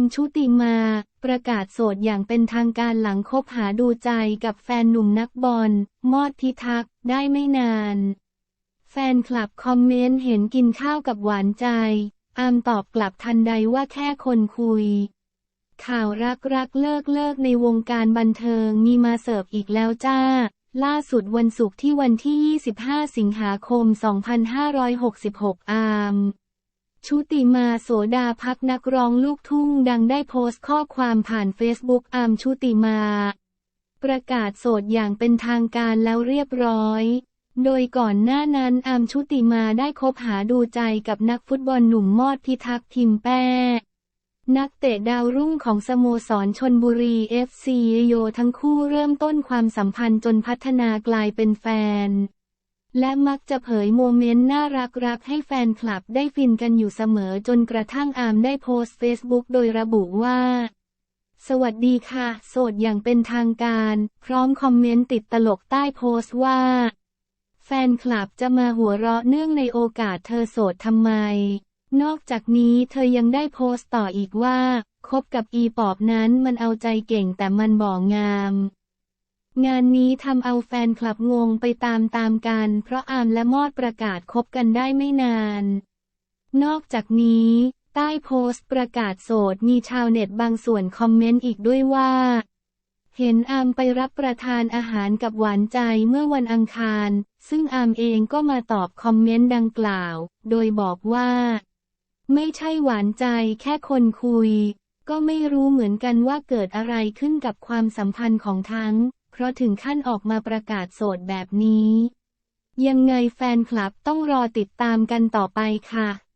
มชุติมา ประกาศโสดอย่างเป็นทางการหลังคบหาดูใจกับแฟนหนุ่มนักบอล มอดพิทักษ์ได้ไม่นาน แฟนคลับคอมเมนต์เห็นกินข้าวกับหวานใจ อามตอบกลับทันใดว่าแค่คนคุย ข่าวรักรักเลิกเลิกในวงการบันเทิงมีมาเสิร์ฟอีกแล้วจ้า ล่าสุดวันศุกร์ที่วันที่ 25 สิงหาคม 2566 อาม ชุติมาโสดาพักนักร้องลูกทุ่งดังได้โพสต์ข้อความผ่านเฟซบุ๊กอามชุติมา ประกาศโสดอย่างเป็นทางการแล้วเรียบร้อย โดยก่อนหน้านั้นอามชุติมาได้คบหาดูใจกับนักฟุตบอลหนุ่มมอดพิทักษ์ทิมแป้นักเตะดาวรุ่งของสโมสรชนบุรี FC โยทั้งคู่เริ่มต้นความสัมพันธ์จนพัฒนากลายเป็นแฟน และมักจะเผยโมเมนต์น่ารักรักให้แฟนคลับได้ฟินกันอยู่เสมอจนกระทั่งอามได้โพสต์เฟซบุ๊กโดยระบุว่า สวัสดีค่ะ โสดอย่างเป็นทางการ พร้อมคอมเมนต์ติดตลกใต้โพสต์ว่า แฟนคลับจะมาหัวเราะเนื่องในโอกาสเธอโสดทำไม นอกจากนี้เธอยังได้โพสต์ต่ออีกว่าคบกับอีปอบนั้นมันเอาใจเก่งแต่มันบ่องาม งานนี้ทำเอาแฟนคลับงงไปตามตามๆกัน เพราะอามและมอดประกาศคบกันได้ไม่นาน นอกจากนี้ ใต้โพสต์ประกาศโสดมีชาวเน็ตบางส่วนคอมเมนต์อีกด้วยว่า เห็นอามไปรับประทานอาหารกับหวานใจเมื่อวันอังคาร ซึ่งอามเองก็มาตอบคอมเมนต์ดังกล่าว โดยบอกว่า ไม่ใช่หวานใจแค่คนคุย ก็ไม่รู้เหมือนกันว่าเกิดอะไรขึ้นกับความสัมพันธ์ของทั้ง ราะถึงขั้นออกมาประกาศโสดแบบนี้ ยังไงแฟนคลับต้องรอติดตามกันต่อไปค่ะ